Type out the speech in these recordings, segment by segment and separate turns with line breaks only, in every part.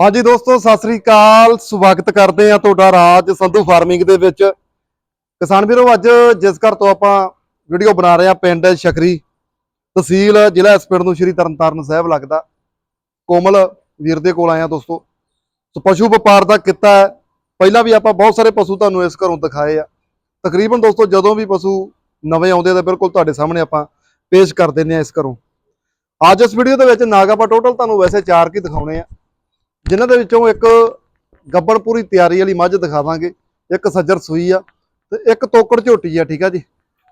ਹਾਂਜੀ ਦੋਸਤੋ, ਸਤਿ ਸ੍ਰੀ ਅਕਾਲ। ਸਵਾਗਤ ਕਰਦੇ ਆ ਤੁਹਾਡਾ ਰਾਜ ਸੰਧੂ ਫਾਰਮਿੰਗ ਦੇ ਵਿੱਚ। ਕਿਸਾਨ ਵੀਰੋ, ਅੱਜ ਜਿਸ ਘਰ ਤੋਂ ਆਪਾਂ ਵੀਡੀਓ ਬਣਾ ਰਹੇ ਆ ਪਿੰਡ ਸ਼ਖਰੀ ਤਹਿਸੀਲ, ਜ਼ਿਲ੍ਹਾ ਇਸ ਪਿੰਡ ਨੂੰ ਸ਼੍ਰੀ ਤਰਨਤਾਰਨ ਸਾਹਿਬ ਲੱਗਦਾ। ਕੋਮਲ ਵੀਰ ਦੇ ਕੋਲ ਆਇਆ ਦੋਸਤੋ। ਸੋ ਪਸ਼ੂ ਵਪਾਰ ਦਾ ਕਿੱਤਾ ਹੈ। ਪਹਿਲਾਂ ਵੀ ਆਪਾਂ ਬਹੁਤ ਸਾਰੇ ਪਸ਼ੂ ਤੁਹਾਨੂੰ ਇਸ ਘਰੋਂ ਦਿਖਾਏ ਆ। ਤਕਰੀਬਨ ਦੋਸਤੋ, ਜਦੋਂ ਵੀ ਪਸ਼ੂ ਨਵੇਂ ਆਉਂਦੇ ਆ ਤਾਂ ਬਿਲਕੁਲ ਤੁਹਾਡੇ ਸਾਹਮਣੇ ਆਪਾਂ ਪੇਸ਼ ਕਰ ਦਿੰਦੇ ਆ ਇਸ ਘਰੋਂ। ਅੱਜ ਇਸ ਵੀਡੀਓ ਦੇ ਵਿੱਚ ਨਾਗ ਟੋਟਲ ਤੁਹਾਨੂੰ ਵੈਸੇ ਚਾਰ ਕੀ ਦਿਖਾਉਣੇ ਆ। ਜਿਨ੍ਹਾਂ ਦੇ ਵਿੱਚੋਂ ਇੱਕ ਗੱਬੜ ਪੂਰੀ ਤਿਆਰੀ ਵਾਲੀ ਮੱਝ ਦਿਖਾਵਾਂਗੇ, ਇੱਕ ਸੱਜਰ ਸੂਈ ਆ ਤੇ ਇੱਕ ਤੋਕੜ ਝੋਟੀ ਆ, ਠੀਕ ਆ ਜੀ।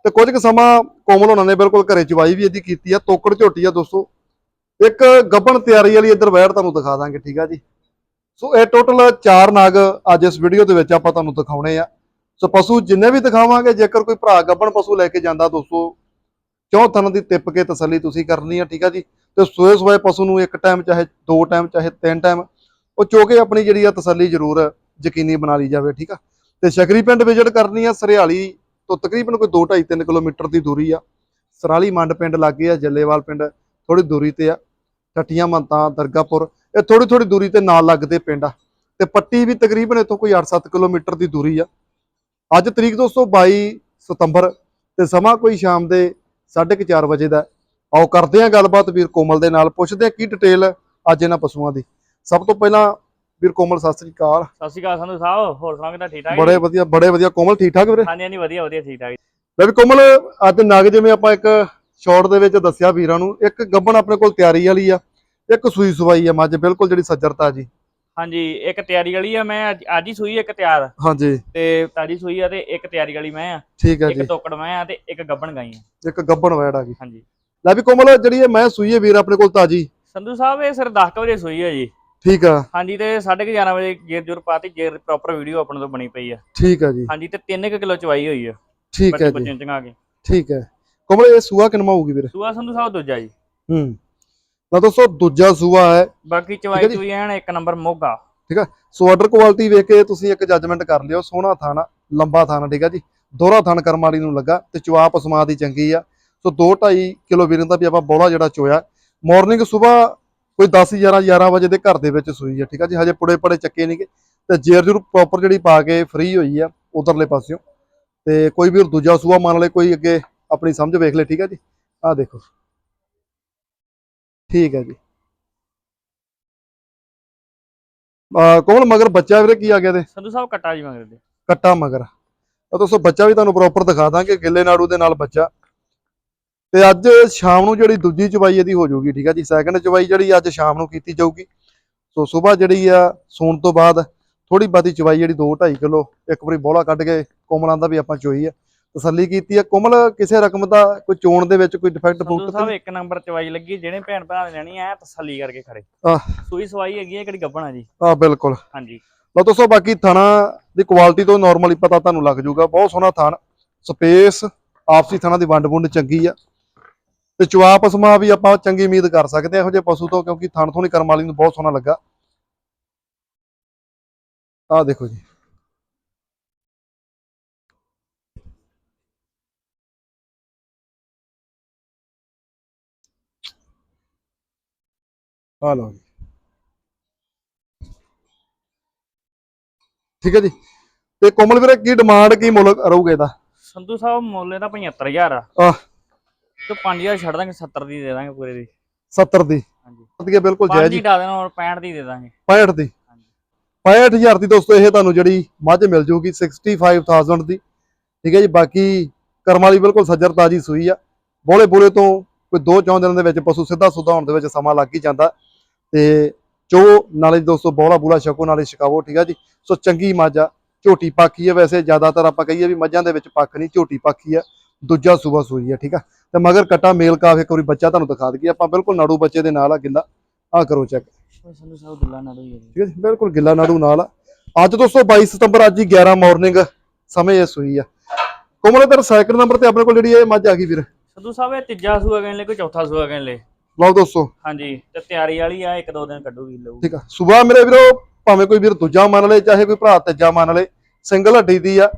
ਤੇ ਕੁਝ ਕੁ ਸਮਾਂ ਕੋਮਲ ਹੋਣਾ ਨੇ ਬਿਲਕੁਲ ਘਰੇ ਚਵਾਈ ਵੀ ਇਹਦੀ ਕੀਤੀ ਆ, ਤੋਕੜ ਝੋਟੀ ਆ ਦੋਸਤੋ। ਇੱਕ ਗੱਬਣ ਤਿਆਰੀ ਵਾਲੀ ਇੱਧਰ ਵੈੜ ਤੁਹਾਨੂੰ ਦਿਖਾ ਦਾਂਗੇ, ਠੀਕ ਆ ਜੀ। ਸੋ ਇਹ ਟੋਟਲ ਚਾਰ ਨਾਗ ਅੱਜ ਇਸ ਵੀਡੀਓ ਦੇ ਵਿੱਚ ਆਪਾਂ ਤੁਹਾਨੂੰ ਦਿਖਾਉਣੇ ਆ। ਸੋ ਪਸ਼ੂ ਜਿੰਨੇ ਵੀ ਦਿਖਾਵਾਂਗੇ, ਜੇਕਰ ਕੋਈ ਭਰਾ ਗੱਬਣ ਪਸ਼ੂ ਲੈ ਕੇ ਜਾਂਦਾ ਦੋਸਤੋ, ਚੌਂ ਥਣ ਦੀ ਟਿੱਪ ਕੇ ਤਸੱਲੀ ਤੁਸੀਂ ਕਰਨੀ ਆ, ਠੀਕ ਆ ਜੀ। ਤੇ ਸੋਏ ਸੋਏ ਪਸ਼ੂ ਨੂੰ ਇੱਕ ਟਾਈਮ ਚਾਹੇ ਦੋ ਟਾਈਮ, ਚਾਹੇ ਤਿੰਨ ਟਾਈਮ ਉਹ ਚੋਕੇ ਆਪਣੀ ਜਿਹੜੀ ਆ ਤਸੱਲੀ ਜ਼ਰੂਰ ਯਕੀਨੀ ਬਣਾ ਲਈ ਜਾਵੇ, ਠੀਕ ਆ? ਤੇ ਸ਼ਕਰੀ ਪਿੰਡ ਵਿਜ਼ਿਟ ਕਰਨੀ ਆ ਸਰਿਆਲੀ ਤੋਂ ਤਕਰੀਬਨ ਕੋਈ 2.5 3 ਕਿਲੋਮੀਟਰ ਦੀ ਦੂਰੀ ਆ। ਸਰਾਲੀ ਮੰਡ ਪਿੰਡ ਲੱਗੇ ਆ, ਜੱਲੇਵਾਲ ਪਿੰਡ ਥੋੜੀ ਦੂਰੀ ਤੇ ਆ ਟੱਟੀਆਂ ਮੰਤਾਂ ਦਰਗਾਪੁਰ ਇਹ ਥੋੜੀ ਥੋੜੀ ਦੂਰੀ ਤੇ ਨਾਲ ਲੱਗਦੇ ਪਿੰਡ ਆ। ਤੇ ਪੱਟੀ ਵੀ ਤਕਰੀਬਨ ਇੱਥੋਂ ਕੋਈ 8-7 ਕਿਲੋਮੀਟਰ ਦੀ ਦੂਰੀ ਆ। ਅੱਜ ਤਰੀਕ ਦੋਸਤੋ 22 ਸਤੰਬਰ ਤੇ ਸਮਾਂ ਕੋਈ ਸ਼ਾਮ ਦੇ 4:30 ਵਜੇ ਦਾ। ਆਓ ਕਰਦੇ ਆ ਗੱਲਬਾਤ ਵੀਰ ਕੋਮਲ ਦੇ ਨਾਲ, ਪੁੱਛਦੇ ਆ ਕੀ ਡਿਟੇਲ ਅੱਜ ਇਹਨਾਂ ਪਸ਼ੂਆਂ ਦੀ। ਸਭ ਤੋਂ ਪਹਿਲਾਂ ਵੀਰ ਕੋਮਲ ਸਤਿ ਸ੍ਰੀ ਅਕਾਲ।
ਸਤਿ ਸ਼੍ਰੀ ਅਕਾਲ ਸੰਧੂ ਸਾਹਿਬ ਹੋਰ ਸੁਣਾਓ ਕਿਦਾਂ ਠੀਕ ਠਾਕ
ਬੜੇ ਵਧੀਆ ਬੜੇ ਵਧੀਆ। ਕੋਮਲ ਠੀਕ ਠਾਕ ਵੀਰੇ?
ਹਾਂਜੀ ਹਾਂਜੀ ਵਧੀਆ ਵਧੀਆ ਠੀਕ ਠਾਕ
ਲੈ ਵੀ ਕੋਮਲ ਅੱਜ ਨਗ ਜਿਵੇਂ ਆਪਾਂ ਇੱਕ ਸ਼ਾਰਟ ਦੇ ਵਿੱਚ ਦੱਸਿਆ ਵੀਰਾਂ ਨੂੰ ਇੱਕ ਗੱਬਣ ਆਪਣੇ ਕੋਲ ਤਿਆਰੀ ਵਾਲੀ ਆ ਇੱਕ ਸੂਈ ਸਵਾਈ ਆ ਮੱਝ ਬਿਲਕੁਲ ਜਿਹੜੀ ਸੱਜਰਤਾ ਜੀ
ਹਾਂਜੀ ਇੱਕ ਤਿਆਰੀ ਵਾਲੀ ਆ ਮੈਂ ਅੱਜ- ਅੱਜ ਹੀ ਸੂਈ ਇੱਕ ਤਿਆਰ।
ਹਾਂਜੀ।
ਤੇ ਤਾਜੀ ਸੂਈ ਆ ਤੇ ਇੱਕ ਤਿਆਰੀ ਵਾਲੀ ਮੈਂ ਆ।
ਠੀਕ ਹੈ
ਇੱਕ
ਜੀ।
ਤੋਕੜ ਮੈਂ ਆ ਤੇ ਇੱਕ ਗੱਬਣ ਗਾਈ ਆ।
ਇੱਕ ਗੱਬਣ ਵੈੜ ਆ ਗਈ।
ਹਾਂਜੀ।
ਲੈ ਵੀ ਕੋਮਲ ਜਿਹੜੀ ਇਹ ਮੈਂ ਸੂਈ ਹੈ ਵੀਰ ਆਪਣੇ ਕੋਲ ਤਾਜੀ।
ਸੰਧੂ ਸਾਹਿਬ ਇਹ ਸਿਰ 10 ਕੁ ਵਜੇ ਸੂਈ ਆ ਜੀ।
ਠੀਕ ਆ।
ਹਾਂਜੀ ਤੇ 11:30 ਵਜੇ ਗੇਰ ਜੁਰ ਪਾਤੀ ਗੇਰ ਪ੍ਰੋਪਰ ਵੀਡੀਓ ਆਪਣੇ ਤੋਂ ਬਣੀ ਪਈ ਆ।
ਠੀਕ ਆ ਜੀ।
ਹਾਂਜੀ ਤੇ 3 ਕਿਲੋ ਚਵਾਈ ਹੋਈ ਆ।
ਠੀਕ ਹੈ ਜੀ।
ਬੱਚੇ ਚੰਗਾ ਕੇ।
ਠੀਕ ਹੈ ਕੋਮਲ ਇਹ ਸੂਆ ਕਿਨਮਾ ਹੋਊਗੀ ਵੀਰ?
ਸੂਆ ਸੰਧੂ ਸਾਹਿਬ ਦੂਜਾ ਜੀ।
ਹੂੰ। ਤਾਂ ਦੋਸਤੋ ਦੂਜਾ ਸੂਆ ਹੈ।
ਬਾਕੀ
ਠੀਕ
ਚਵਾਈ। ਚੁਈ ਐਨ ਇੱਕ ਨੰਬਰ ਮੋਗਾ।
ਸੋ ਆਰਡਰ ਕੁਆਲਿਟੀ ਵੇਖ ਕੇ ਤੁਸੀਂ ਇੱਕ ਜੱਜਮੈਂਟ ਕਰ ਲਿਓ। ਸੋਹਣਾ ਥਾਣਾ ਲੰਬਾ ਥਾਣਾ ਠੀਕ ਆ ਜੀ। ਦੋਹਰਾ ਥਣ ਕਰਮ ਵਾਲੀ ਨੂੰ ਲੱਗਾ ਤੇ ਚਵਾ ਪਸਮਾ ਦੀ ਚੰਗੀ ਆ। ਸੋ 2.5 ਕਿਲੋ ਵੀਰਾਂ ਦਾ ਵੀ ਆਪਾਂ ਬੋਲਾ ਜਿਹੜਾ ਚੋਇਆ। ਮਾਰਨਿੰਗ ਸਵੇਰ ਕੋਈ 10 11 11 ਵਜੇ ਦੇ ਘਰ ਦੇ ਵਿੱਚ ਸੂਈ ਆ ਠੀਕ ਆ ਜੀ? ਹਜੇ ਪੁੜੇ ਪੜੇ ਚੱਕੇ ਨਹੀਂਗੇ ਤੇ ਜੇਰ ਜਰੂਰ ਪ੍ਰੋਪਰ ਜਿਹੜੀ ਪਾ ਕੇ ਫ੍ਰੀ ਹੋਈ ਆ ਉਧਰਲੇ ਪਾਸਿਓਂ। ਤੇ ਕੋਈ ਵੀ ਦੂਜਾ ਸੂਆ ਮੰਨ ਲੈ ਕੋਈ ਅੱਗੇ ਆਪਣੀ ਸਮਝ ਵੇਖ ਲੈ ਠੀਕ ਆ ਜੀ? ਆਹ ਦੇਖੋ। ਠੀਕ ਹੈ ਜੀ। ਆ ਕੋਮਲ ਮਗਰ? ਬੱਚਾ ਵੀਰੇ ਕੀ ਆ ਗਿਆ ਤੇ?
ਸੰਧੂ ਸਾਹਿਬ ਕੱਟਾ ਜੀ ਮੰਗਦੇ
ਕੱਟਾ ਮਗਰ। ਤਾਂ ਦੋਸਤੋ ਬੱਚਾ ਵੀ ਤੁਹਾਨੂੰ ਪ੍ਰੋਪਰ ਦਿਖਾ ਦਾਂਗੇ ਗਿੱਲੇ ਨਾੜੂ ਦੇ ਨਾਲ ਬੱਚਾ। ਤੇ ਅੱਜ ਸ਼ਾਮ ਨੂੰ ਜਿਹੜੀ ਦੂਜੀ ਚਵਾਈ ਇਹਦੀ ਹੋ ਜਾਊਗੀ ਠੀਕ ਆ ਜੀ? ਸੈਕੰਡ ਚਵਾਈ ਜਿਹੜੀ ਅੱਜ ਸ਼ਾਮ ਨੂੰ ਕੀਤੀ ਜਾਊਗੀ। ਸੋ ਸਵੇਰ ਜਿਹੜੀ ਆ ਸੌਣ ਤੋਂ ਬਾਅਦ ਥੋੜੀ ਬਾਤੀ ਚਵਾਈ ਜਿਹੜੀ 2 2.5 ਕਿਲੋ ਇੱਕ ਵਾਰੀ ਬੋਲਾ ਕੱਢ ਕੇ ਕੋਮਲਾਂ ਦਾ ਵੀ ਆਪਾਂ ਚੋਈ ਆ। ਤਸੱਲੀ ਕੀਤੀ ਆ। ਕੋਮਲ ਕਿਸੇ ਰਕਮ ਦਾ ਕੋਈ ਚੋਣ ਦੇ ਵਿੱਚ ਕੋਈ ਡਿਫੈਕਟ ਫੂਕਟ
ਸਾਹਿਬ ਇੱਕ ਨੰਬਰ ਚਵਾਈ ਲੱਗੀ ਜਿਹੜੇ ਭੈਣ ਭਰਾ ਨੇ ਲੈਣੀ ਐ ਤਸੱਲੀ ਕਰਕੇ ਖੜੇ। ਸੂਈ ਸਵਾਈ ਹੈਗੀ ਹੈ ਕਿਹੜੀ ਗੱਬਣਾ ਜੀ?
ਆ ਬਿਲਕੁਲ।
ਹਾਂਜੀ।
ਲਓ ਦੋਸਤੋ ਬਾਕੀ ਥਣਾ ਦੀ ਕੁਆਲਿਟੀ ਤੋਂ ਨਾਰਮਲੀ ਪਤਾ ਤੁਹਾਨੂੰ ਲੱਗ ਜਾਊਗਾ। ਬਹੁਤ ਸੋਹਣਾ ਥਣ। ਸਪੇਸ ਆਪਸੀ ਥਣਾ ਦੀ ਵੰਡ ਵੁੰਡ ਚੰਗੀ ਆ। ਤੇ ਚਵਾ ਪਸਮਾ ਵੀ ਆਪਾਂ ਚੰਗੀ ਉਮੀਦ ਕਰ ਸਕਦੇ ਆ ਇਹੋ ਜਿਹੇ ਪਸ਼ੂ ਤੋਂ ਕਿਉਂਕਿ ਥਣ ਥੋਣੀ ਕਰਮ ਵਾਲੀ ਨੂੰ ਬਹੁਤ ਸੋਹਣਾ ਲੱਗਾ। ਆਹ ਦੇਖੋ ਜੀ। ਆ ਲਓ ਜੀ। ਠੀਕ ਹੈ ਜੀ। ਤੇ ਕੋਮਲ ਵੀਰੇ ਕੀ ਡਿਮਾਂਡ ਕੀ ਮੁੱਲ ਰਹੂਗਾ ਇਹਦਾ?
ਸੰਧੂ ਸਾਹਿਬ ਮੁੱਲ ਇਹਦਾ 75000 ਆ।
ਆਹ।
ਤੇ 5000 ਛੱਡ ਦਾਂਗੇ 70 ਦੀ ਦੇ ਦਾਂਗੇ ਪੂਰੇ ਦੀ।
70 ਦੀ।
ਹਾਂਜੀ।
ਵਧੀਆ ਬਿਲਕੁਲ
5
ਜਾਇਜ਼
ਦੀ
ਹੀ
ਡਾ ਦੇਣਾ ਔਰ 65 ਦੀ ਦੇ ਦਾਂਗੇ।
65 ਦੀ।
ਹਾਂਜੀ।
65000 ਦੀ ਦੋਸਤੋ ਇਹ ਤੁਹਾਨੂੰ ਜਿਹੜੀ ਮੱਝ ਮਿਲ ਜੂਗੀ 65000 ਦੀ। ਠੀਕ ਹੈ ਜੀ ਬਾਕੀ ਕਰਮ ਵਾਲੀ ਬਿਲਕੁਲ ਸੱਜਰ ਤਾਜੀ ਸੂਈ ਆ। ਬੋਲੇ ਬੋਲੇ ਤੋਂ ਕੋਈ ਦੋ ਚੌਂ ਦਿਨਾਂ ਦੇ ਵਿੱਚ ਪਸ਼ੂ ਸਿੱਧਾ ਸੁਧਾ ਹੋਣ ਦੇ ਵਿੱਚ ਸਮਾਂ ਲੱਗ ਹੀ ਜਾਂਦਾ। ਤੇ ਚੋ ਨਾਲੇ ਦੋਸਤੋ ਬੋਲਾ ਬੂਲਾ ਛਕੋ ਨਾਲੇ ਛਕਾਵੋ ਠੀਕ ਆ ਜੀ। ਸੋ ਚੰਗੀ ਮੱਝ ਆ ਝੋਟੀ ਪਾਕੀ ਆ। ਵੈਸੇ ਜ਼ਿਆਦਾਤਰ ਆਪਾਂ ਕਹੀਏ ਵੀ ਮੱਝਾਂ ਦੇ ਵਿੱਚ ਪੱਕ ਨਹੀਂ ਝੋਟੀ ਪਾਕੀ ਆ। ਦੂਜਾ ਸੂਬਾ ਸੂਈ ਆ ਠੀਕ ਆ। ਤੇ ਮਗਰ ਕਟਾ ਮੇਲ ਕਾਫ ਇੱਕ ਵਾਰੀ ਬੱਚਾ ਤੁਹਾਨੂੰ ਦਿਖਾ ਦਈਏ। ਆਪਾਂ ਬਿਲਕੁਲ ਨਾੜੂ ਬੱਚੇ ਦੇ ਨਾਲ ਆ ਗਿੱਲਾ। ਆ ਕਰੋ ਚੈੱਕ ਠੀਕ ਹੈ ਜੀ ਬਿਲਕੁਲ ਗਿੱਲਾ ਨਾੜੂ ਨਾਲ ਆ। ਅੱਜ ਦੋਸਤੋ 22 ਸਤੰਬਰ ਅੱਜ ਹੀ 11 ਮਾਰਨਿੰਗ ਸਮੇਂ ਇਹ ਸੂਈ ਆ। ਕੋਮਲ ਇਧਰ ਸਾਈਕਲ ਨੰਬਰ ਤੇ ਆਪਣੇ ਕੋਲ ਜਿਹੜੀ ਇਹ ਮੱਝ ਆ ਗਈ ਵੀਰ।
ਸੰਧੂ ਸਾਹਿਬ ਇਹ ਤੀਜਾ ਸੂਆ ਕਹਿਣ ਲਈ ਕੋਈ ਚੌਥਾ ਸੂਆ ਕਹਿਣ ਲਈ
ਲਓ ਦੋਸਤੋ।
ਹਾਂਜੀ ਤੇ ਤਿਆਰੀ ਵਾਲੀ ਆ ਇੱਕ ਦੋ ਦਿਨ ਕੱਢੂਗੀ ਲਊ
ਠੀਕ ਆ। ਸਵੇਰ ਮੇਰੇ ਵੀਰੋ ਭਾਵੇਂ ਕੋਈ ਵੀਰ ਦੂਜਾ ਮੰਨ ਲੇ ਚਾਹੇ ਕੋਈ ਭਰਾ ਤੀਜਾ ਮੰਨ ਲੇ ਸਿੰਗਲ ਹੱਡੀ ਦੀ ਆ।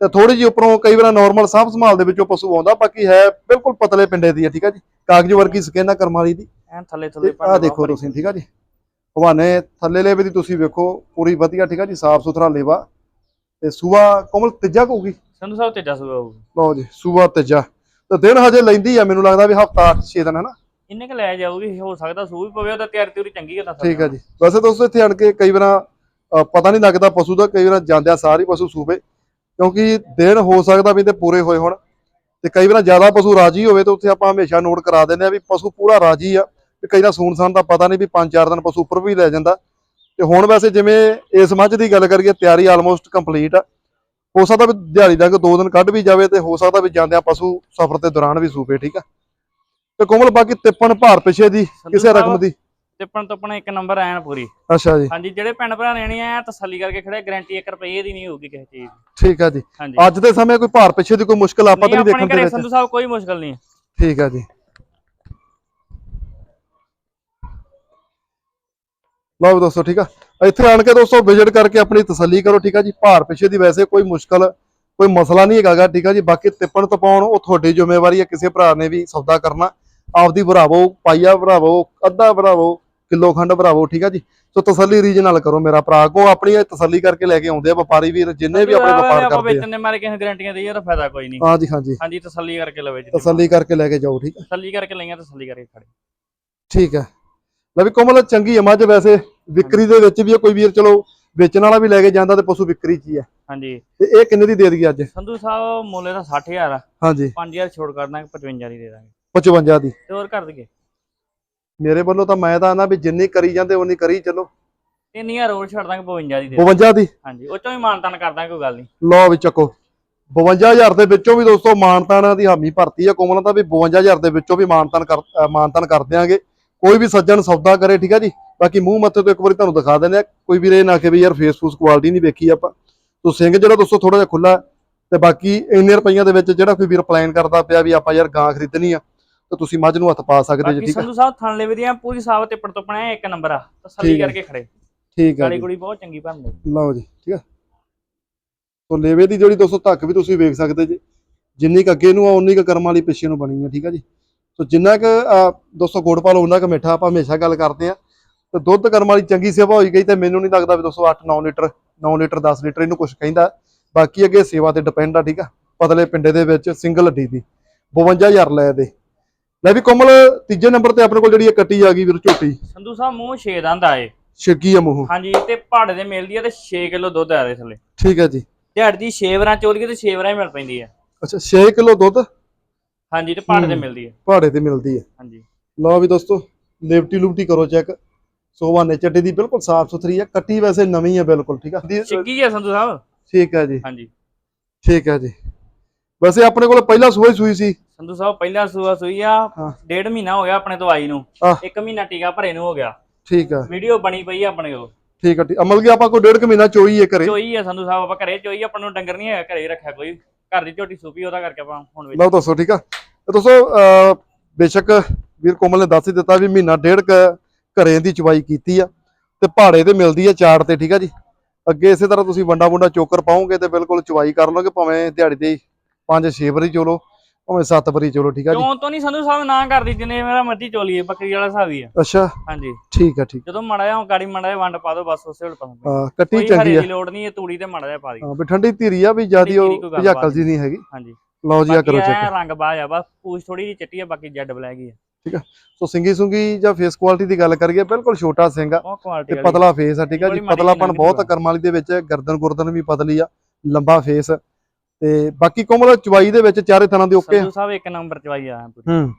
ਤੇ ਥੋੜੀ ਜਿਹੀ ਉੱਪਰੋਂ ਕਈ ਵਾਰ ਨਾਰਮਲ ਸਾਂਭ ਸੰਭਾਲ ਦੇ ਵਿੱਚੋਂ ਪਸ਼ੂ ਆਉਂਦਾ ਬਾਕੀ ਹੈ ਬਿਲਕੁਲ ਪਤਲੇ ਪਿੰਡੇ ਦੀ ਆ ਠੀਕ ਆ ਜੀ? ਕਾਗਜ਼ ਵਰਗੀ ਸਕਿਨ ਆ ਕਰਮ ਵਾਲੀ ਦੀ।
ਐਨ ਥੱਲੇ ਥੱਲੇ
ਆਹ ਦੇਖੋ ਤੁਸੀਂ ਠੀਕ ਆ ਜੀ? ਹਵਾਨੇ ਥੱਲੇ ਲੇਵੇ ਦੀ ਤੁਸੀਂ ਵੇਖੋ ਪੂਰੀ ਵਧੀਆ ਠੀਕ ਆ ਜੀ? ਸਾਫ਼ ਸੁਥਰਾ ਲੇਵਾ। ਤੇ ਸੂਆ ਕੋਮਲ ਤੀਜਾ ਕਹੂਗੀ
ਸੰਧੂ ਸਾਹਿਬ ਤੇਜਾ ਸੂਆ ਹੋਊ।
ਲਓ ਜੀ ਸੂਆ ਤੀਜਾ। ਤੇ ਦਿਨ ਹਜੇ ਲੈਂਦੀ ਆ ਮੈਨੂੰ ਲੱਗਦਾ ਵੀ ਹਫਤਾ 6 ਦਿਨ ਹੈ ਨਾ
ਇੰਨੇ ਕ ਲੈ ਜਾਊਗੀ ਹੋ ਸਕਦਾ ਸੂ ਵੀ ਪਵੇ ਉਹਦਾ ਤਿਆਰੀ ਤਿਉਰੀ ਚੰਗੀ ਹੈ ਤਾਂ
ਠੀਕ ਹੈ ਜੀ। ਵੈਸੇ ਦੋਸਤੋ ਇੱਥੇ ਆਣ ਕੇ ਕਈ ਵਾਰਾਂ ਪਤਾ ਨਹੀਂ ਲੱਗਦਾ ਪਸ਼ੂ ਦਾ ਕਈ ਵਾਰਾਂ ਜਾਂਦਿਆਂ ਸਾਰੀ ਪਸ਼ੂ ਸੂਬੇ ਕਿਉਂਕਿ ਦਿਨ ਹੋ ਸਕਦਾ ਵੀ ਤੇ ਪੂਰੇ ਹੋਏ ਹੋਣ। ਤੇ ਕਈ ਵਾਰਾਂ ਜ਼ਿਆਦਾ ਪਸ਼ੂ ਰਾਜੀ ਹੋਵੇ ਤਾਂ ਉੱਥੇ ਆਪਾਂ ਹਮੇਸ਼ਾ ਨੋਟ ਕਰਾ ਦਿੰਦੇ ਆ ਵੀ ਪਸ਼ੂ ਪੂਰਾ ਰਾਜੀ ਆ। ਤੇ ਕਈ ਵਾਰ ਸੂਣ ਸਾਨ ਦਾ ਪਤਾ ਨਹੀਂ ਵੀ 5-4 ਦਿਨ ਪਸ਼ੂ ਉੱਪਰ ਵੀ ਲੈ ਜਾਂਦਾ। ਤੇ ਹੁਣ ਵੈਸੇ ਜਿਵੇਂ ਇਸ ਮੱਝ ਦੀ ਗੱਲ ਕਰੀਏ ਤਿਆਰੀ ਆਲਮੋਸਟ ਕੰਪਲੀਟ ਆ। ਹੋ ਸਕਦਾ ਵੀ ਦਿਹਾੜੀ ਤੱਕ ਦੋ ਦਿਨ ਕੱਢ ਵੀ ਜਾਵੇ ਤੇ ਹੋ ਸਕਦਾ ਵੀ ਜਾਂਦਿਆਂ ਪਸ਼ੂ ਸਫ਼ਰ ਦੇ ਦੌਰਾਨ ਵੀ ਸੂਪੇ ਠੀਕ ਆ? ਤੇ ਕੋਮਲ ਬਾਕੀ ਤਿੱਪਣ ਭਾਰ ਪਿਛੇ ਦੀ ਕਿਸੇ ਰਕਮ ਦੀ?
ਟਿੱਪਣ ਟੁੱਪਣ ਇੱਕ ਨੰਬਰ ਐਨ ਪੂਰੀ।
ਅੱਛਾ ਜੀ।
ਹਾਂਜੀ ਜਿਹੜੇ ਪਿੰਡ ਭਰਾ ਲੈਣੀ ਆ ਤਸੱਲੀ ਕਰਕੇ ਖੜੇ ਗਾਰੰਟੀ 1 ਰੁਪਏ ਦੀ ਨਹੀਂ ਹੋਊਗੀ ਕਿਸੇ ਚੀਜ਼ ਦੀ।
ਠੀਕ ਆ ਜੀ। ਅੱਜ ਦੇ ਸਮੇਂ ਕੋਈ ਭਾਰ ਪਿੱਛੇ ਦੀ ਕੋਈ ਮੁਸ਼ਕਲ ਆਪਾਂ ਤਾਂ
ਨਹੀਂ
ਦੇਖਣ ਦੇ ਵਿੱਚ
ਸੰਧੂ ਸਾਹਿਬ ਕੋਈ ਮੁਸ਼ਕਲ ਨਹੀਂ।
ਠੀਕ ਆ ਜੀ। ਲਓ ਦੋਸਤੋ ਠੀਕ ਆ। ਇੱਥੇ ਆਣ ਕੇ ਦੋਸਤੋ ਵਿਜ਼ਿਟ ਕਰਕੇ ਆਪਣੀ ਤਸੱਲੀ ਕਰੋ ਠੀਕ ਆ ਜੀ। ਭਾਰ ਪਿੱਛੇ ਦੀ ਵੈਸੇ ਕੋਈ ਮੁਸ਼ਕਲ ਕੋਈ ਮਸਲਾ ਨਹੀਂ ਹੈਗਾਗਾ ਠੀਕ ਆ ਜੀ। ਬਾਕੀ ਤਿੱਪਣ ਤਪਾਉਣ ਉਹ ਤੁਹਾਡੀ ਜ਼ਿੰਮੇਵਾਰੀ ਹੈ ਕਿਸੇ ਭਰਾ ਨੇ ਵੀ ਸੌਦਾ ਕਰਨਾ। ਆਪਦੀ ਭਰਾਵੋ ਪਾਈਆ ਭਰਾਵੋ ਅੱਧਾ ਭਰਾਵੋ ਕਿਲੋ ਖੰਡ ਭਰਾਵੋ ਠੀਕ ਆ ਜੀ? ਸੋ ਤਸੱਲੀ ਰੀਜਨਲ ਕਰੋ ਮੇਰਾ ਭਰਾ ਕੋ ਆਪਣੀ ਇਹ ਤਸੱਲੀ ਕਰਕੇ ਲੈ ਕੇ ਆਉਂਦੇ ਆ ਵਪਾਰੀ ਵੀਰ ਜਿੰਨੇ ਵੀ ਆਪਣੇ ਵਪਾਰ ਕਰਦੇ ਆ।
ਵੇਚਣ ਦੇ ਮਾਰੇ ਕਿਸੇ ਗਾਰੰਟੀਆਂ ਦੇਈਏ ਤਾਂ ਫਾਇਦਾ ਕੋਈ ਨਹੀਂ।
ਹਾਂਜੀ ਹਾਂਜੀ।
ਹਾਂਜੀ ਤਸੱਲੀ ਕਰਕੇ ਲਵੇ ਜੀ
ਤਸੱਲੀ ਕਰਕੇ ਲੈ ਕੇ ਜਾਓ ਠੀਕ ਆ?
ਤਸੱਲੀ ਕਰਕੇ ਲਈਆਂ ਤਸੱਲੀ ਕਰਕੇ ਖੜੇ।
ਠੀਕ ਹੈ ਲੈ ਵੀ ਕੋਮਲ ਚੰਗੀ ਹੈ ਮੱਝ ਵੈਸੇ ਵਿਕਰੀ ਦੇ ਵਿੱਚ ਵੀ ਕੋਈ ਵੀਰ ਚਲੋ ਵੇਚਣ ਵਾਲਾ ਵੀ ਲੈ ਕੇ ਜਾਂਦਾ ਤੇ ਪਸ਼ੂ ਵਿਕਰੀ ਚ ਹੀ ਹੈ
ਹਾਂਜੀ।
ਤੇ ਇਹ ਕਿੰਨੇ ਦੀ ਦੇ ਦਈਏ ਅੱਜ?
ਸੰਧੂ ਸਾਹਿਬ ਮੁੱਲੇ ਦਾ 60000 ਆ।
ਹਾਂਜੀ।
5000 ਛੋੜ ਕਰ ਦਾਂਗੇ 55 ਦੀ ਦੇ ਦਾਂਗੇ।
55 ਦੀ।
ਤੇ ਹੋਰ ਕਰ ਦਈਏ।
ਮੇਰੇ ਵੱਲੋਂ ਤਾਂ ਮੈਂ ਤਾਂ ਆਨਾ ਵੀ ਜਿੰਨੀ ਕਰੀ ਜਾਂਦੇ ਉਨੀ ਕਰੀ ਚਲੋ।
3000 ਹੋਰ ਛੱਡ ਦਾਂਗੇ 52 ਦੀ ਦੇ
52 ਦੀ?
ਹਾਂਜੀ ਉਹ ਚੋਂ ਵੀ ਮਾਨਤਾਨ ਕਰ ਦਾਂਗੇ ਕੋਈ ਗੱਲ ਨਹੀਂ
ਲਓ ਵੀ ਚੱਕੋ 52000 ਦੇ ਵਿੱਚੋਂ ਵੀ ਦੋਸਤੋ ਮਾਨਤਾਨ ਦੀ ਹਾਮੀ ਭਰਤੀ ਆ ਕੋਮਲ ਦਾ ਵੀ 52000 ਦੇ ਵਿੱਚੋਂ ਵੀ ਮਾਨਤਾਨ ਕਰ ਮਾਨਤਾਨ ਕਰ ਦਿਆਂਗੇ। ਕੋਈ ਵੀ ਸੱਜਣ ਸੌਦਾ ਕਰੇ ਠੀਕ ਆ ਜੀ? ਬਾਕੀ ਮੂੰਹ ਮੱਥੇ ਤੋਂ ਇੱਕ ਵਾਰੀ ਤੁਹਾਨੂੰ ਦਿਖਾ ਦਿੰਦੇ ਆ। ਕੋਈ ਵੀਰੇ ਨਾ ਕਿ ਵੀ ਯਾਰ ਫੇਸਬੁੱਕ ਕੁਆਲਿਟੀ ਨਹੀਂ ਵੇਖੀ ਆਪਾਂ। ਤੋ ਸਿੰਘ ਜਿਹੜਾ ਦੋਸਤੋ ਥੋੜਾ ਜਿਹਾ ਖੁੱਲਾ ਤੇ ਬਾਕੀ ਇੰਨੇ ਰੁਪਈਆਂ ਦੇ ਵਿੱਚ ਜਿਹੜਾ ਕੋਈ ਵੀਰ ਪਲਾਨ ਕਰਦਾ ਪਿਆ ਵੀ ਆਪਾਂ ਯਾਰ ਗਾਂ ਖਰੀਦਣੀ ਆ। ਤੇ ਤੁਸੀਂ ਮੱਝ ਨੂੰ ਹੱਥ ਪਾ ਸਕਦੇ ਜੀ
ਬਾਕੀ
ਠੀਕ ਆ?
ਸੰਧੂ ਸਾਹਿਬ ਥਣ ਲੈ ਵਧੀਆ ਪੂਰੀ ਸਾਬ ਤੇ ਪੜ ਤੋਂ ਪਣਿਆ ਇੱਕ ਨੰਬਰ ਆ ਤਸੱਲੀ
ਠੀਕ ਹੈ।
ਕਰਕੇ ਖੜੇ।
ਠੀਕ ਆ
ਗਾੜੀ
ਜੀ।
ਗੁੜੀ ਬਹੁਤ ਚੰਗੀ ਬਣਦੀ
ਲਓ ਜੀ ਠੀਕ ਆ। ਸੋ ਲੇਵੇ ਦੀ ਜਿਹੜੀ ਦੋਸਤੋ ਧੱਕ ਵੀ ਤੁਸੀਂ ਵੇਖ ਸਕਦੇ ਜੀ ਜਿੰਨੀ ਕ ਅੱਗੇ ਨੂੰ ਆ ਉਨੀ ਕ ਕਰਮ ਵਾਲੀ ਪਿੱਛੇ ਨੂੰ ਬਣੀ ਆ ਠੀਕ ਆ ਜੀ। ਸੋ ਜਿੰਨਾ ਕ ਦੋਸਤੋ ਗੁੜ ਪਾ ਲਓ ਉਹਨਾਂ ਕ ਮਿੱਠਾ ਆਪਾਂ ਹਮੇਸ਼ਾ ਗੱਲ ਕਰਦੇ ਆ। ਤੇ ਦੁੱਧ ਕਰਮ ਵਾਲੀ ਚੰਗੀ ਸੇਵਾ ਹੋਈ ਗਈ ਤੇ ਮੈਨੂੰ ਨਹੀਂ ਲੱਗਦਾ ਵੀ ਦੋਸਤੋ 8-9 ਲੀਟਰ 9 ਲੀਟਰ 10 ਲੀਟਰ ਇਹਨੂੰ ਕੁਝ ਕਹਿੰਦਾ। ਬਾਕੀ ਅੱਗੇ ਸੇਵਾ ਤੇ ਡਿਪੈਂਡ ਆ ਠੀਕ ਆ। ਪਤਲੇ ਪਿੰਡੇ ਦੇ ਵਿੱਚ ਸਿੰਗਲ ਹੱਡੀ ਦੀ 52000 ਲੈ ਦੇ। ਲੈ ਵੀ ਕੋਮਲ ਤੀਜੇ ਨੰਬਰ ਤੇ ਆਪਣੇ ਕੋਲ ਜਿਹੜੀ ਇਹ ਕੱਟੀ ਆ ਗਈ ਵੀਰ ਝੋਟੀ।
ਸੰਧੂ ਸਾਹਿਬ ਮੂੰਹ 6 ਦੰਦ ਆਏ
ਛਿਰਕੀ ਆ ਮੂੰਹ।
ਹਾਂਜੀ ਤੇ ਪਹਾੜੇ ਦੇ ਮਿਲਦੀ ਆ ਤੇ 6 ਕਿਲੋ ਦੁੱਧ ਆ ਦੇ ਥੱਲੇ।
ਠੀਕ ਹੈ ਜੀ।
ਦਿਹਾੜੀ ਦੀ 6 ਵਰਾਂ ਚੋਲੀਏ ਤੇ 6 ਵਰਾਂ ਹੀ ਮਿਲ ਪੈਂਦੀ ਆ।
ਅੱਛਾ 6 ਕਿਲੋ ਦੁੱਧ?
ਹਾਂਜੀ ਤੇ ਪਹਾੜੇ ਤੇ। ਮਿਲਦੀ ਆ।
ਪਹਾੜੇ ਤੇ ਮਿਲਦੀ ਹੈ
ਹਾਂਜੀ।
ਲਓ ਵੀ ਦੋਸਤੋ ਲਿਫਟੀ ਲੁਫਟੀ ਕਰੋ ਚੈੱਕ। ਸੋਵਾਨੇ ਚੱਟੀ ਦੀ ਬਿਲਕੁਲ ਸਾਫ਼ ਸੁਥਰੀ ਹੈ ਕੱਟੀ ਵੈਸੇ ਨਵੀਂ ਹੈ ਬਿਲਕੁਲ ਠੀਕ ਆ?
ਛਿੱਗੀ ਆ ਸੰਧੂ ਸਾਹਿਬ?
ਠੀਕ ਹੈ ਜੀ।
ਹਾਂਜੀ।
ਠੀਕ ਹੈ ਜੀ। ਵੈਸੇ ਆਪਣੇ ਕੋਲ ਪਹਿਲਾਂ ਸੂਈ ਸੂਈ ਸੀ।
ਸੰਧੂ ਸਾਹਿਬ ਪਹਿਲਾ ਸੂਆ ਸੂਈ ਆ
ਹਾਂ।
ਡੇਢ ਮਹੀਨਾ ਹੋ ਗਿਆ ਆਪਣੇ ਤੋਂ ਆਈ ਨੂੰ। ਇੱਕ ਮਹੀਨਾ ਟੀਕਾ ਭਰੇ ਨੂੰ ਹੋ ਗਿਆ।
ਠੀਕ ਆ।
ਵੀਡੀਓ ਬਣੀ ਪਈ ਆ ਆਪਣੇ ਕੋਲ।
ਠੀਕ ਆ ਠੀਕ- ਅਮਲ ਕੀ ਆਪਾਂ ਕੋਈ ਡੇਢ ਕੁ ਮਹੀਨਾ ਚੋਈ ਹੈ ਘਰੇ?
ਚੋਈ ਆ ਸੰਧੂ ਸਾਹਿਬ ਆਪਾਂ ਘਰੇ ਚੋਈ ਆਪਾਂ ਨੂੰ ਡੰਗਰ ਨਹੀਂ ਹੈਗਾ ਘਰੇ ਹੀ ਰੱਖਿਆ ਕੋਈ। ਘਰ ਦੀ ਝੋਟੀ ਸੂਪੀ ਉਹਦਾ ਕਰਕੇ ਆਪਾਂ ਹੁਣ ਵਿੱਚ
ਲਓ ਦੱਸੋ ਠੀਕ ਆ? ਤੇ ਅਹ, ਬੇਸ਼ੱਕ ਵੀਰ ਕੋਮਲ ਨੇ ਦੱਸ ਹੀ ਦਿੱਤਾ ਵੀ ਮਹੀਨਾ ਡੇਢ ਕ ਘਰੇ ਦੀ ਚਵਾਈ ਕੀਤੀ ਆ ਤੇ ਪਹਾੜੇ ਤੇ ਮਿਲਦੀ ਆ ਚਾਰ ਤੇ ਠੀਕ ਆ ਜੀ? ਅੱਗੇ ਇਸੇ ਤਰ੍ਹਾਂ ਤੁਸੀਂ ਵੰਡਾ ਵੰਡਾ ਚੋਕਰ ਪਾਓਗੇ ਤੇ ਬਿਲਕੁਲ ਚਵਾਈ ਕਰ ਲਓਗੇ ਭਾਵੇਂ ਦਿਹਾੜੀ ਦੇ 5-6 ਵਾਰੀ ਚੋਲੋ ਭਾਵੇਂ 7 ਵਾਰੀ ਚੋਲੋ ਠੀਕ ਆ ਜੀ?
ਕਿਉਂ ਤੋਂ ਨਹੀਂ ਸੰਧੂ ਸਾਹਿਬ ਨਾ ਕਰਦੀ ਜਿੰਨੇ ਮੇਰਾ ਮਰਜ਼ੀ ਚੋਲੀਏ ਬੱਕਰੀ ਵਾਲਾ ਹਿਸਾਬ ਹੀ ਆ
ਅੱਛਾ।
ਹਾਂਜੀ।
ਠੀਕ ਆ ਠੀਕ।
ਜਦੋਂ ਮੜਾ ਜਾ ਗਾੜੀ ਮੜਾ ਜਾ ਵੰਡ ਪਾ ਦੋ ਬਸ ਉਸੇ ਵੇਲੇ ਪਸੰਦ
ਆ ਕੱਟੀ ਚੰਗੀ ਆ।
ਲੋੜ ਨਹੀਂ ਇਹ ਤੂੜੀ ਤੇ ਮੜਾ ਜਾ ਪਾ ਦੀ।
ਹਾਂ ਵੀ ਠੰਡੀ ਧੀਰੀ ਆ ਵੀ ਜਿਆਦੀ ਉਹ ਭਜਾਕਲ ਜੀ ਨਹੀਂ ਹੈਗੀ।
ਹਾਂਜੀ।
ਲਓ ਜੀ ਆ ਕਰੋ ਚੈੱਕ।
ਰੰਗ ਬਾਜ ਆ ਬਸ ਪੂਛ ਥੋੜੀ ਜਿਹੀ ਚਿੱਟੀ ਆ ਬਾਕੀ ਜੈਡ ਬਲੈਕ ਹੀ ਆ।
ਸੋ ਸਿੰਗੀ ਸੁੰਗੀ ਜਾਂ ਫੇਸ ਕੁਆਲਿਟੀ ਦੀ ਗੱਲ ਕਰੀਏ ਬਿਲਕੁਲ ਛੋਟਾ ਸਿੰਘ ਆ। ਤੇ ਪਤਲਾ ਫੇਸ ਆ ਠੀਕ ਆ ਜੀ?
ਜਿਹੀ
ਬਹੁਤ ਆ
ਲੰਘਦੀ
ਕਰਮ ਵਾਲੀ ਦੇ ਵਿੱਚ ਗਰਦਨ ਗੁਰਦਨ ਵੀ ਪਤਲੀ ਆ। ਲੰਬਾ ਫੇਸ ਤੇ ਬਾਕੀ ਕੋਮਲ ਚਵਾਈ ਦੇ ਵਿੱਚ ਚਾਰੇ ਤਰ੍ਹਾਂ ਦੇ ਓਕੇ
ਸੰਧੂ ਸਾਹਿਬ ਇੱਕ ਨੰਬਰ ਚਵਾਈ ਆ ਪੂਰੀ।
ਹੂੰ।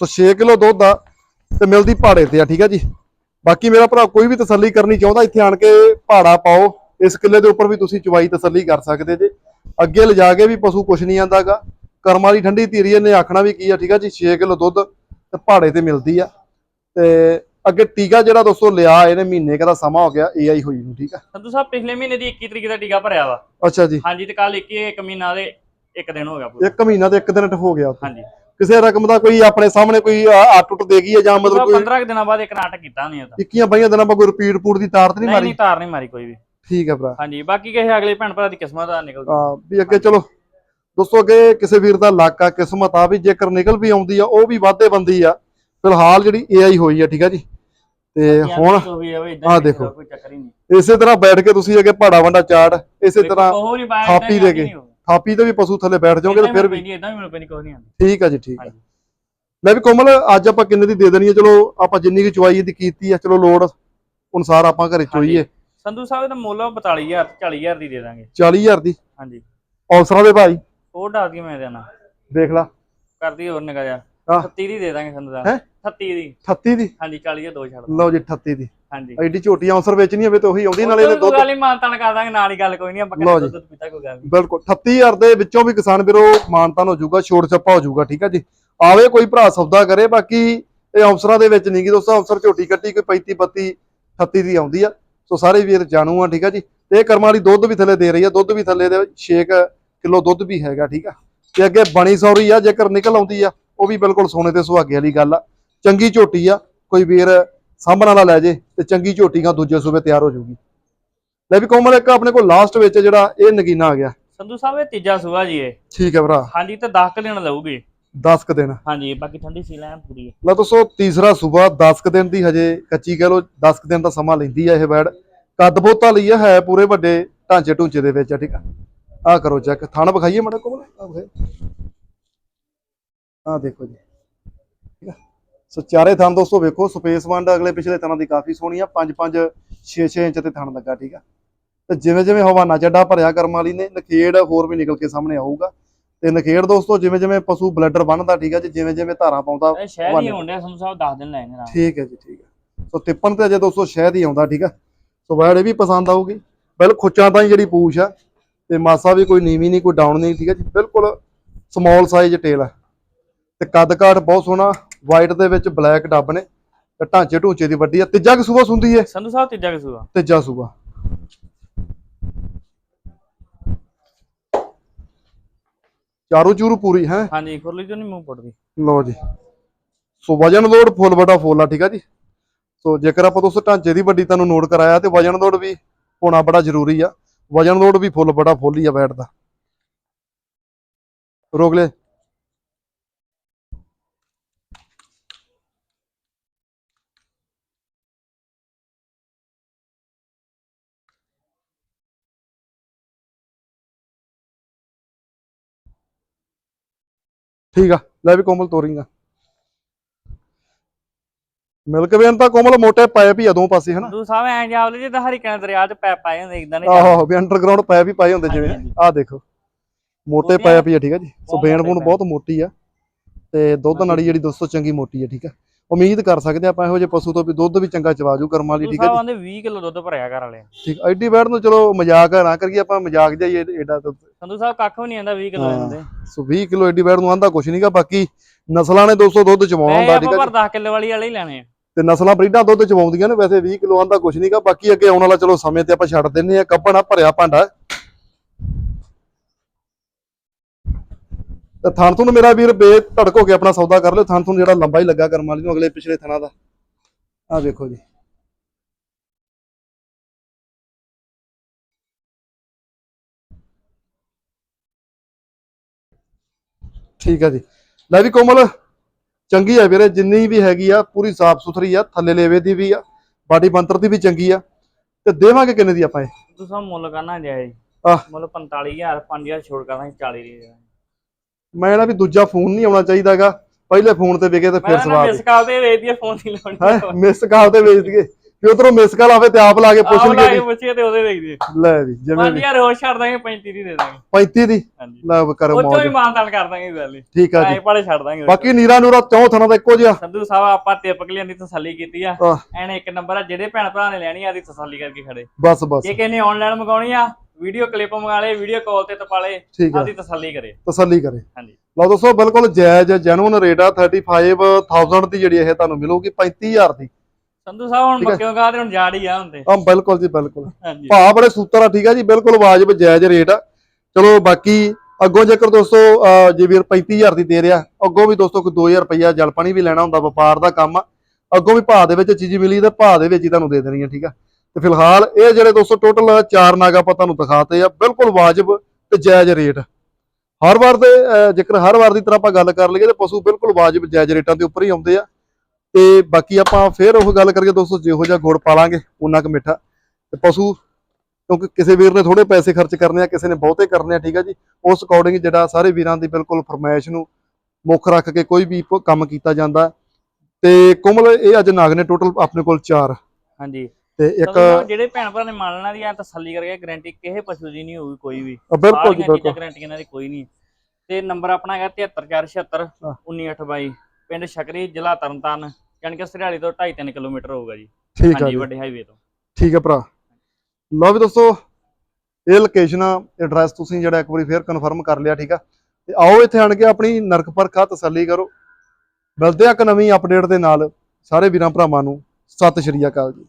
ਸੋ 6 ਕਿਲੋ ਦੁੱਧ ਆ ਤੇ ਮਿਲਦੀ ਪਹਾੜੇ ਤੇ ਆ ਠੀਕ ਆ ਜੀ? ਬਾਕੀ ਮੇਰਾ ਭਰਾ ਕੋਈ ਵੀ ਤਸੱਲੀ ਕਰਨੀ ਚਾਹੁੰਦਾ ਇੱਥੇ ਆਣ ਕੇ ਪਹਾੜਾ ਪਾਓ। ਇਸ ਕਿੱਲੇ ਦੇ ਉੱਪਰ ਵੀ ਤੁਸੀਂ ਚਵਾਈ ਤਸੱਲੀ ਕਰ ਸਕਦੇ ਜੇ। ਅੱਗੇ ਲਿਜਾ ਕੇ ਵੀ ਪਸ਼ੂ ਕੁਛ ਨਹੀਂ ਆਂਦਾਗਾ ਕਰਮ ਵਾਲੀ ਠੰਡੀ ਧੀਰੀ ਨੇ ਆਖਣਾ ਵੀ ਕੀ ਆ ਠੀਕ ਆ ਜੀ? 6 ਕਿਲੋ ਦੁੱਧ ਤੇ ਪਹਾੜੇ ਤੇ ਮਿਲਦੀ ਆ। ਤੇ ਅੱਗੇ ਟੀਕਾ ਜਿਹੜਾ ਦੋਸਤੋ ਲਿਆ ਇਹਨੇ ਮਹੀਨੇ ਕੁ ਦਾ ਸਮਾਂ ਹੋ ਗਿਆ ਏਆਈ ਹੋਈ ਨੂੰ ਠੀਕ ਆ?
ਸੰਧੂ ਸਾਹਿਬ ਪਿਛਲੇ ਮਹੀਨੇ ਦੀ 21 ਤਰੀਕ ਦਾ ਟੀਕਾ ਭਰਿਆ ਵਾ।
ਅੱਛਾ ਜੀ।
ਹਾਂਜੀ ਤੇ ਕੱਲ 21 ਇੱਕ ਮਹੀਨਾ ਦੇ ਇੱਕ ਦਿਨ ਹੋ ਗਿਆ ਪੂਰਾ।
ਇੱਕ ਮਹੀਨਾ ਤੇ ਇੱਕ ਦਿਨ ਹੋ ਗਿਆ।
ਹਾਂਜੀ।
ਕਿਸੇ ਰਕਮ ਦਾ ਕੋਈ ਆਪਣੇ ਸਾਹਮਣੇ ਕੋਈ ਆਟ ਟੁੱਟ ਦੇ ਗਈ ਹੈ ਜਾਂ ਮਤਲਬ ਕੋਈ
15 ਕੁ ਦਿਨਾਂ ਬਾਅਦ ਇੱਕ ਨਾਟਕ ਕੀਤਾ ਨਹੀਂ ਉਹਦਾ।
21 22 ਦਿਨਾਂ ਬਾਅਦ ਕੋਈ ਰਿਪੀਟ ਪੂਟ ਦੀ ਤਾਰ ਤੇ ਨਹੀਂ
ਨਹੀਂ
ਮਾਰੀ?
ਨਹੀਂ ਤਾਰ ਨਹੀਂ ਮਾਰੀ ਕੋਈ ਵੀ।
ਠੀਕ ਹੈ ਭਰਾ।
ਹਾਂਜੀ ਬਾਕੀ ਕਿਸੇ ਅਗਲੇ ਭੈਣ ਭਰਾ ਦੀ ਕਿਸਮਤ ਆ ਨਿਕਲ
ਹਾਂ ਵੀ ਅੱਗੇ ਚਲੋ। ਦੋਸਤੋ ਅੱਗੇ ਕਿਸੇ ਵੀਰ ਦਾ ਲੱਕ ਆ ਕਿਸਮਤ ਆ ਵੀ ਜੇਕਰ ਨਿਕਲ ਵੀ ਆਉਂਦੀ ਆ ਉਹ ਵੀ ਵਾਧੇ ਬੰਦੀ ਆ। ਫਿਲਹਾਲ ਜਿਹੜੀ ਏਆਈ ਹੋਈ ਆ ਠੀਕ ਆ ਜੀ। ਤੇ ਹੁਣ ਆਹ ਦੇਖੋ। ਇਸੇ ਤਰ੍ਹਾਂ ਬੈਠ ਕੇ ਤੁਸੀਂ ਅੱਗੇ ਪਹਾੜਾ ਵੰਡਾ ਚਾੜ ਇਸੇ ਤਰ੍ਹਾਂ ਥਾਪੀ ਦੇ ਕੇ। ਥਾਪੀ ਤੇ ਵੀ ਪਸ਼ੂ ਥੱਲੇ ਬੈਠ ਜਾਓਗੇ ਤੇ ਫਿਰ ਵੀ
ਇਦਾਂ ਵੀ ਮੈਨੂੰ ਪੈਣੀ ਕੋਈ ਨਹੀਂ ਆਉਂਦੀ।
ਠੀਕ ਆ ਜੀ ਠੀਕ ਆ। ਲੈ ਵੀ ਕੋਮਲ ਅੱਜ ਆਪਾਂ ਕਿੰਨੇ ਦੀ ਦੇ ਦੇਣੀ ਹੈ ਚਲੋ ਆਪਾਂ ਜਿੰਨੀ ਕੀ ਚੁਆਈ ਦੀ ਕੀਤੀ ਆ ਚਲੋ ਲੋੜ ਅਨੁਸਾਰ ਆਪਾਂ ਘਰੇ ਚੋਈਏ।
ਸੰਧੂ ਸਾਹਿਬ ਦਾ ਮੁੱਲ 42000 40000 ਦੀ ਦੇ ਦਾਂਗੇ।
40000 ਦੀ?
ਹਾਂਜੀ।
ਔਸਰਾਂ ਦੇ ਭਾਈ?
ਉਹ ਡਰ ਕੇ ਮੈਂ ਦੇਣਾ?
ਦੇਖ ਲਾ।
ਕਰਦੀ ਹੋਰ ਨਿਕਾ ਜਾ
ਆਹ।
36 ਦੀ ਦੇ ਦਾਂਗੇ ਸੰਧੂ
ਹੈਂ?
ਸਾਹਿਬ 38 ਦੀ।
38 ਦੀ?
ਹਾਂਜੀ 40 ਦੇ ਦੋ ਛੱਡ ਦਿਓ।
ਲਓ ਜੀ 38 ਦੀ।
ਹਾਂਜੀ।
ਐਡੀ ਝੋਟੀ ਔਸਰ ਵੇਚਣੀ ਹੋਵੇ ਤੇ ਉਹੀ ਆਉਂਦੀ ਨਾਲੇ ਇਹਦੇ
ਕੋਈ
ਦੁੱਧ
ਨਹੀਂ ਮਾਨਤਾਨ ਕਰ ਦਾਂਗੇ ਨਾਲ ਹੀ ਗੱਲ ਕੋਈ ਨਹੀਂ ਆਪਾਂ। ਦੁੱਧ ਪੀਤਾ ਕੋਈ ਗੱਲ ਨਹੀਂ
ਬਿਲਕੁਲ 38000 ਦੇ ਵਿੱਚੋਂ ਵੀ ਕਿਸਾਨ ਵੀਰੋ ਮਾਨਤਾਨ ਹੋ ਜਾਊਗਾ ਛੋੜ ਛੱਪਾ ਹੋ ਜਾਊਗਾ ਠੀਕ ਆ ਜੀ? ਆਵੇ ਕੋਈ ਭਰਾ ਸੌਦਾ ਕਰੇ ਬਾਕੀ ਇਹ ਅਫਸਰਾਂ ਦੇ ਵਿੱਚ ਨਹੀਂ ਗੀ ਦੋਸਤੋ ਅਫਸਰ ਝੋਟੀ ਕੱਟੀ ਕੋਈ 35 32 38 ਦੀ ਆਉਂਦੀ ਆ। ਸੋ ਸਾਰੇ ਵੀਰ ਜਾਣੂ ਆ ਠੀਕ ਆ ਜੀ? ਤੇ ਇਹ ਕਰਮਾਂ ਵਾਲੀ ਦੁੱਧ ਵੀ ਥੱਲੇ ਦੇ ਰਹੀ ਆ ਦੁੱਧ ਵੀ ਥੱਲੇ ਦੇ 6 ਕਿਲੋ ਦੁੱਧ ਵੀ ਹੈਗਾ ਠੀਕ ਆ? ਤੇ ਅੱਗੇ ਬਣੀ ਸੌਰੀ ਆ ਜੇਕਰ ਨਿਕਲ ਆਉਂਦੀ ਆ ਉਹ ਵੀ ਬਿਲਕੁਲ ਸੋਨੇ ਤੇ ਸੁਹਾਗੇ ਵਾਲੀ ਗੱਲ ਆ। ਚੰਗੀ ਝੋਟੀ ਆ ਕੋਈ ਵੀਰ ਸਾਂਭਣ ਵਾਲਾ ਲੈ ਜੇ ਤੇ ਚੰਗੀ ਝੋਟੀਆਂ ਦੂਜੇ ਸੂਬੇ ਤਿਆਰ ਹੋ ਜਾਊਗੀ। ਲੈ ਵੀ ਕੋਮਲ ਇੱਕ ਆਪਣੇ ਕੋਲ ਲਾਸਟ ਵਿੱਚ ਜਿਹੜਾ ਇਹ ਨਗੀਨਾ ਆ ਗਿਆ।
ਸੰਧੂ ਸਾਹਿਬ ਇਹ ਤੀਜਾ ਸੂਆ ਜੀ ਇਹ।
ਠੀਕ ਹੈ ਭਰਾ।
ਹਾਂਜੀ ਤੇ 10 ਦਿਨ ਲਊਗੀ।
10 ਕ ਦਿਨ।
ਹਾਂਜੀ ਬਾਕੀ ਠੰਡੀ ਸੀ ਲੈਣ ਪੂਰੀ ਹੈ।
ਲੈ ਦੋਸਤੋ ਤੀਸਰਾ ਸੂਬਾ 10 ਕ ਦਿਨ ਦੀ ਹਜੇ ਕੱਚੀ ਕਹਿ ਲੋ 10 ਕ ਦਿਨ ਦਾ ਸਮਾਂ ਲੈਂਦੀ ਆ ਇਹ ਬੈੜ। ਕੱਦ ਬੋਤਾ ਲਈ ਆ ਹੈ ਪੂਰੇ ਵੱਡੇ ਢਾਂਚੇ ਢੂੰਚੇ ਦੇ ਵਿੱਚ ਆ ਠੀਕ ਆ। ਆ ਕਰੋ ਚੈੱਕ ਥਣ ਵਿਖਾਈਏ ਮਾੜਾ ਵਿਖਾਏ ਆ ਦੇਖੋ ਜੀ। ਠੀਕ ਆ। ਸੋ ਚਾਰੇ ਥਣ ਦੋਸਤੋ ਵੇਖੋ ਸਪੇਸ ਵੰਡ ਅਗਲੇ ਪਿਛਲੇ ਥਣਾਂ ਦੀ ਕਾਫੀ ਸੋਹਣੀ ਆ 5 5 6 6 ਇੰਚ ਤੇ ਥਣ ਲੱਗਾ ਠੀਕ ਆ। ਤੇ ਜਿਵੇਂ ਜਿਵੇਂ ਹਵਾਨਾ ਚੱਡਾ ਭਰਿਆ ਕਰਮ ਵਾਲੀ ਨੇ ਨਖੇੜ ਹੋਰ ਵੀ ਨਿਕਲ ਕੇ ਸਾਹਮਣੇ ਆਊਗਾ। ਤੇ ਨਖੇੜ ਦੋਸਤੋ ਜਿਵੇਂ ਜਿਵੇਂ ਪਸ਼ੂ ਬਲੱਡਰ ਬੰਨਦਾ ਠੀਕ ਆ ਜੀ ਜਿਵੇਂ ਜਿਵੇਂ ਧਾਰਾਂ ਪਾਉਂਦਾ
ਇਹ ਸ਼ਹਿਰ ਹੀ ਡਿਆ ਸੰਧੂ ਸਾਹਿਬ 10 ਦਿਨ ਲੈਣਗੇ ਨਾਲ।
ਠੀਕ ਹੈ ਜੀ ਠੀਕ ਹੈ ਸੋ ਤਿੱਪਣ ਤੇ ਅਜੇ ਦੋਸਤੋ ਸ਼ਹਿਦ ਹੀ ਆਉਂਦਾ ਠੀਕ ਆ। ਸੋ ਵੈੜ ਇਹ ਵੀ ਪਸੰਦ ਆਊਗੀ। ਬਿਲ ਖੁੱਚਾਂ ਤਾਂ ਜਿਹੜੀ ਪੂਛ ਆ ਤੇ ਮਾਸਾ ਵੀ ਕੋਈ ਨੀਵੀਂ ਨਹੀਂ ਕੋਈ ਡਾਊਨ ਨਹੀਂ ਠੀਕ ਹੈ ਜੀ ਬਿਲਕੁਲ ਸਮਾਲ ਸਾਈਜ਼ ਟੇਲ ਆ। ਤੇ ਕੱਦ ਕਾਠ ਬਹੁਤ ਸੋਹਣਾ ਵਾਈਟ ਦੇ ਵਿੱਚ ਬਲੈਕ ਡੱਬ ਨੇ ਤੇ ਢਾਂਚੇ ਢੂੰਚੇ ਦੀ ਵੱਡੀ ਆ। ਤੀਜਾ ਕਿ ਸੂਬਾ ਸੁੰਦੀ ਹੈ
ਸੰਧੂ ਸਾਹਿਬ ਤੀਜਾ ਕਸੂਆ
ਤੀਜਾ ਸੂਬਾ। ਚਾਰੂ ਚੂਰੂ ਪੂਰੀ ਹੈ?
ਹਾਂਜੀ ਖੁਰਲੀ ਚੋਂ ਨਹੀਂ ਮੂੰਹ ਪੁੱਟਦੀ।
ਲਓ ਜੀ। ਸੋ ਵਜਨ ਲੋਡ ਫੁੱਲ ਬਟਾ ਫੁੱਲ ਆ ਠੀਕ ਆ ਜੀ? ਸੋ ਜੇਕਰ ਆਪਾਂ ਦੋਸਤੋ ਢਾਂਚੇ ਦੀ ਵੱਡੀ ਤੁਹਾਨੂੰ ਨੋਟ ਕਰਾਇਆ ਤੇ ਵਜਨ ਲੋਡ ਵੀ ਹੋਣਾ ਬੜਾ ਜ਼ਰੂਰੀ ਆ। ਵਜਨ ਲੋਡ ਵੀ ਫੁੱਲ ਬਟਾ ਫੁੱਲ ਹੀ ਆ ਬੈਠ ਦਾ। ਠੀਕ ਆ ਲੈ ਵੀ ਕੋਮਲ ਤੋਰਿੰਗਾ ਮਿਲਕ ਵੇਨ ਤਾਂ ਕੋਮਲ ਮੋਟੇ ਪਾਇਪ ਹੀ ਆ ਦੋ ਪਾਸੇ ਹਨਾ?
ਸੰਧੂ ਸਾਹਿਬ ਐਂ ਜਾਵਲੇ ਜੇ ਤਾਂ ਹਰੀਕਣ ਦਰਿਆ 'ਚ ਪੈ ਪਾਏ ਹੁੰਦੇ ਇਦਾਂ ਨਹੀਂ
ਆਹੋ ਵੀ ਅੰਡਰਗਰਾਉਂਡ ਪਾਇਪ ਹੀ ਪਾਏ ਹੁੰਦੇ ਜਿਵੇਂ ਆਹ ਦੇਖੋ। ਮੋਟੇ ਪਾਇਪ ਹੀ ਆ ਠੀਕ ਆ ਜੀ। ਸੋ ਬੂਣ
ਪਾਇਪ।
ਬਹੁਤ ਮੋਟੀ ਆ। ਤੇ ਦੁੱਧ ਨਾਲੀ ਜਿਹੜੀ ਦੋਸਤੋ ਚੰਗੀ ਮੋਟੀ ਆ ਠੀਕ ਆ। ਉਮੀਦ ਕਰ ਸਕਦੇ ਆਪਾਂ ਇਹੋ ਜਿਹੇ ਪਸ਼ੂ ਤੋਂ ਵੀ ਦੁੱਧ ਵੀ ਚੰਗਾ ਚਵਾਜੂ ਕਰਮ ਵਾਲੀ
ਸੰਧੂ
ਠੀਕ
ਸਾਹਿਬ
ਜੀ?
ਆਂਦੇ 20 ਕਿਲੋ ਦੁੱਧ ਭਰਿਆ ਘਰ ਵਾਲੇ
ਠੀਕ ਐਡੀ ਬੈਠ ਨੂੰ ਚਲੋ ਮਜ਼ਾਕ ਨਾ ਕਰੀਏ ਆਪਾਂ ਮਜ਼ਾਕ ਜਾਈਏ ਏਡਾ ਤਾਂ
ਸੰਧੂ ਸਾਹਿਬ ਕੱਖ ਵੀ ਨਹੀਂ ਆਂਦਾ 20 ਕਿਲੋ
ਹਾਂ।
ਦਿੰਦੇ।
ਸੋ 20 ਕਿਲੋ ਐਡੀ ਬੈਠ ਨੂੰ ਆਂਦਾ ਕੁਛ ਨਹੀਂਗਾ ਬਾਕੀ ਨਸਲਾਂ ਨੇ ਦੋਸਤੋ ਦੁੱਧ ਚਵਾਉਣਾ ਹੁੰਦਾ ਠੀਕ ਆ
ਪਰ 10 ਕਿਲੋ ਵਾਲੀ ਵਾਲੇ ਹੀ ਲੈਣੇ ਆ।
ਤੇ ਨਸਲਾਂ ਬਰੀਡਾਂ ਦੁੱਧ ਚਵਾਉਂਦੀਆਂ ਨੇ ਵੈਸੇ 20 ਕਿਲੋ ਆਂਦਾ ਕੁਛ ਨਹੀਂਗਾ ਬਾਕੀ ਅੱਗੇ ਆਉਣ ਵਾਲਾ ਚਲੋ ਸਮੇਂ ਤੇ ਆਪਾਂ ਛੱਡ ਦਿੰਨੇ ਆ ਕੱਪਣਾ ਭਰਿਆ ਭਾਂਡਾ। ਤੇ ਥਣ ਤੋਂ ਮੇਰਾ ਵੀਰ ਬੇ ਧੜਕ ਹੋ ਕੇ ਆਪਣਾ ਸੌਦਾ ਕਰ ਲਿਓ। ਥਣ ਤੋਂ ਜਿਹੜਾ ਲੰਬਾ ਹੀ ਲੱਗਾ ਕਰਮ ਵਾਲੀ ਨੂੰ ਅਗਲੇ ਪਿਛਲੇ ਥਣਾ ਦਾ। ਆਹ ਵੇਖੋ ਜੀ। ਠੀਕ ਆ ਜੀ। ਲੈ ਵੀ ਕੋਮਲ ਚੰਗੀ ਆ ਵੀਰੇ ਜਿੰਨੀ ਵੀ ਹੈਗੀ ਆ ਪੂਰੀ ਸਾਫ਼ ਸੁਥਰੀ ਆ ਥੱਲੇ ਲੇਵੇ ਦੀ ਵੀ ਆ ਬਾਡੀ ਬੰਤਰ ਦੀ ਵੀ ਚੰਗੀ ਆ। ਤੇ ਦੇਵਾਂਗੇ ਕਿੰਨੇ ਦੀ ਆਪਾਂ ਇਹ?
ਸਾਹਿਬ ਮੁੱਲ ਕਰਨਾ ਜਾਏ। ਮੁੱਲ 45000 5000 ਛੋੜ ਕਰਨਾ 40 ਦੀ।
ਮੈਂ ਨਾ ਵੀ ਦੂਜਾ ਫੋਨ ਨਹੀਂ ਆਉਣਾ ਚਾਹੀਦਾਗਾ। ਪਹਿਲੇ ਫੋਨ ਤੇ ਵਿਕੇ ਤੇ ਫਿਰ ਸਵਾਦ
ਮਿਸ ਕਾਲ ਤੇ ਵੇਚ ਦੀ ਫੋਨ ਨਹੀਂ ਲਾਉਣੀ।
ਮਿਸ ਕਾਲ ਤੇ ਵੇਚ ਦਈਏ ਕਿ ਉਧਰੋਂ ਮਿਸ ਕਾਲ ਆਵੇ ਤੇ ਆਪ ਲਾ ਕੇ
ਪੁੱਛੀਏ ਤੇ ਉਹਦੇ ਵੇਚ ਦੀ
ਲੈ ਵੀ ਜਿਵੇਂ ਵੀ।
5000 ਹੋਰ ਛੱਡ ਦਾਂਗੇ 35 ਦੀ ਦੇ ਦਾਂਗੇ।
35 ਦੀ? ਲੈ ਕਰੋ ਮੌਜ।
ਹੀ ਮਾਨਤਾਨ ਕਰ ਦਾਂਗੇ ਗੱਲ।
ਠੀਕ ਆ ਜੀ।
ਪਾਲੇ ਛੱਡ ਦਾਂਗੇ।
ਬਾਕੀ ਨੀਰਾ ਨੂਰਾ ਚੌਂ ਥਣਾ ਦਾ ਇੱਕੋ ਜਿਹਾ।
ਸੰਧੂ ਸਾਹਿਬ ਆਪਾਂ ਟਿਪ ਕਲੀਆਂ ਦੀ ਤਸੱਲੀ ਕੀਤੀ ਆ। ਐਨ ਇੱਕ ਨੰਬਰ ਆ ਜਿਹੜੇ ਭੈਣ ਭਰਾ ਨੇ ਲੈਣੀ ਆ ਦੀ ਤਸੱਲੀ ਕਰਕੇ ਖੜੇ।
ਬਸ ਬਸ।
ਜੇ ਕਿਸੇ ਨੇ ਆਨਲਾਈਨ ਮੰਗਾਉਣੀ ਆ ਵੀਡੀਓ ਕਲਿੱਪ ਮੰਗਾ ਲੇ ਵੀਡੀਓ ਕਾਲ ਤੇ ਤਪਾ ਲੇ
ਠੀਕ ਆ
ਆਦੀ ਤਸੱਲੀ ਕਰੇ।
ਤਸੱਲੀ ਕਰੇ।
ਹਾਂਜੀ।
ਲਓ ਦੋਸਤੋ ਬਿਲਕੁਲ ਜਾਇਜ਼ ਜੈਨੂਨ ਰੇਟ ਆ 35000 ਦੀ ਜਿਹੜੀ ਇਹ ਤੁਹਾਨੂੰ ਮਿਲੂਗੀ 35000 ਦੀ।
ਸੰਧੂ ਸਾਹਿਬ ਹੁਣ। ਮੱਕਿਓ ਗਾ ਤੇ ਹੁਣ ਜਾੜ ਹੀ ਆ ਹੁੰਦੇ।
ਆ ਬਿਲਕੁਲ ਜੀ ਬਿਲਕੁਲ।
ਹਾਂਜੀ।
ਭਾਅ ਬੜੇ ਸੂਤਰ ਆ ਠੀਕ ਆ ਜੀ ਬਿਲਕੁਲ ਵਾਜਬ ਜਾਇਜ਼ ਰੇਟ ਆ। ਚਲੋ ਬਾਕੀ ਅੱਗੋਂ ਜੇਕਰ ਦੋਸਤੋ ਅਹ ਜੇ ਵੀਰ 35000 ਦੀ ਦੇ ਰਿਹਾ ਅੱਗੋਂ ਵੀ ਦੋਸਤੋ ਕੋਈ 2000 ਰੁਪਈਆ ਜਲ ਪਾਣੀ ਵੀ ਲੈਣਾ ਹੁੰਦਾ ਵਪਾਰ ਦਾ ਕੰਮ ਆ। ਅੱਗੋਂ ਵੀ ਭਾਅ ਦੇ ਵਿੱਚ ਚੀਜ਼ ਮਿਲੀ ਤੇ ਭਾਅ ਦੇ ਵਿੱਚ ਹੀ ਤੁਹਾਨੂੰ ਦੇ ਦੇਣੀ ਆ ਠੀਕ ਆ। ਤੇ ਫਿਲਹਾਲ ਇਹ ਜਿਹੜੇ ਦੋਸਤੋ ਟੋਟਲ ਚਾਰ ਨਾਗ ਆਪਾਂ ਤੁਹਾਨੂੰ ਦਿਖਾਤੇ ਆ, ਬਿਲਕੁਲ ਵਾਜਬ ਤੇ ਜਾਇਜ਼ ਰੇਟ। ਹਰ ਵਾਰ ਦੇ ਜੇਕਰ ਹਰ ਵਾਰ ਦੀ ਤਰ੍ਹਾਂ ਆਪਾਂ ਗੱਲ ਕਰ ਲਈਏ ਤੇ ਪਸ਼ੂ ਬਿਲਕੁਲ ਵਾਜਬ ਜਾਇਜ਼ ਰੇਟਾਂ ਦੇ ਉੱਪਰ ਹੀ ਆਉਂਦੇ ਆ। ਤੇ ਬਾਕੀ ਆਪਾਂ ਫੇਰ ਉਹ ਗੱਲ ਕਰਕੇ ਦੋਸਤੋ ਜਿਹੋ ਜਿਹਾ ਗੁੜ ਪਾਲਾਂਗੇ ਉਨਾ ਕੁ ਮਿੱਠਾ। ਤੇ ਪਸ਼ੂ, ਕਿਉਂਕਿ ਕਿਸੇ ਵੀਰ ਨੇ ਥੋੜੇ ਪੈਸੇ ਖਰਚ ਕਰਨੇ ਆ, ਕਿਸੇ ਨੇ ਬਹੁਤੇ ਕਰਨੇ ਆ, ਠੀਕ ਆ ਜੀ। ਉਸ ਅਕੋਰਡਿੰਗ ਜਿਹੜਾ ਸਾਰੇ ਵੀਰਾਂ ਦੀ ਬਿਲਕੁਲ ਫਰਮਾਇਸ਼ ਨੂੰ ਮੁੱਖ ਰੱਖ ਕੇ ਕੋਈ ਵੀ ਕੰਮ ਕੀਤਾ ਜਾਂਦਾ। ਤੇ ਕੋਮਲ, ਇਹ ਅੱਜ ਨਾਗ ਨੇ ਟੋਟਲ ਆਪਣੇ ਕੋਲ 4
ਹਾਂਜੀ।
ਤੇ ਇੱਕ
ਜਿਹੜੇ ਭੈਣ ਭਰਾ ਨੇ ਮੰਨ ਲੈਣਾ ਦੀ ਐ ਤਸੱਲੀ ਕਰਕੇ ਗਾਰੰਟੀ ਕਿਸੇ ਪਸ਼ੂ ਦੀ ਨਹੀਂ ਹੋਊਗੀ ਕੋਈ ਵੀ।
ਬਿਲਕੁਲ ਜੀ ਬਿਲਕੁਲ।
ਗਾਰੰਟੀ ਇਹਨਾਂ ਦੀ ਕੋਈ ਨਹੀਂ। ਤੇ ਨੰਬਰ ਆਪਣਾ ਹੈਗਾ 73476
ਹਾਂ।
19822 ਪਿੰਡ ਸ਼ਕਰੀ ਜ਼ਿਲ੍ਹਾ ਤਰਨਤਾਰਨ ਜਾਣੀ ਕਿ ਸਰਿਆਲੀ ਤੋਂ 2.5 ਕਿਲੋਮੀਟਰ ਹੋਊਗਾ ਜੀ।
ਠੀਕ
ਹਾਂਜੀ
ਜੀ।
ਵੱਡੇ ਹਾਈਵੇ ਤੋਂ।
ਠੀਕ ਹੈ ਭਰਾ। ਲਓ ਵੀ ਦੋਸਤੋ ਇਹ ਲੋਕੇਸ਼ਨ ਐਡਰੈਸ ਤੁਸੀਂ ਜਿਹੜਾ ਇੱਕ ਵਾਰੀ ਫੇਰ ਕਨਫਰਮ ਕਰ ਲਿਆ ਠੀਕ ਆ। ਤੇ ਆਓ ਇੱਥੇ ਆਣ ਕੇ ਆਪਣੀ ਨਰਕ ਪਰਖਾ ਤਸੱਲੀ ਕਰੋ। ਮਿਲਦੇ ਆ ਇੱਕ ਨਵੀਂ ਅਪਡੇਟ ਦੇ ਨਾਲ। ਸਾਰੇ ਵੀਰਾਂ ਭਰਾਵਾਂ ਨੂੰ ਸਤਿ ਸ਼੍ਰੀ ਅਕਾਲ ਜੀ।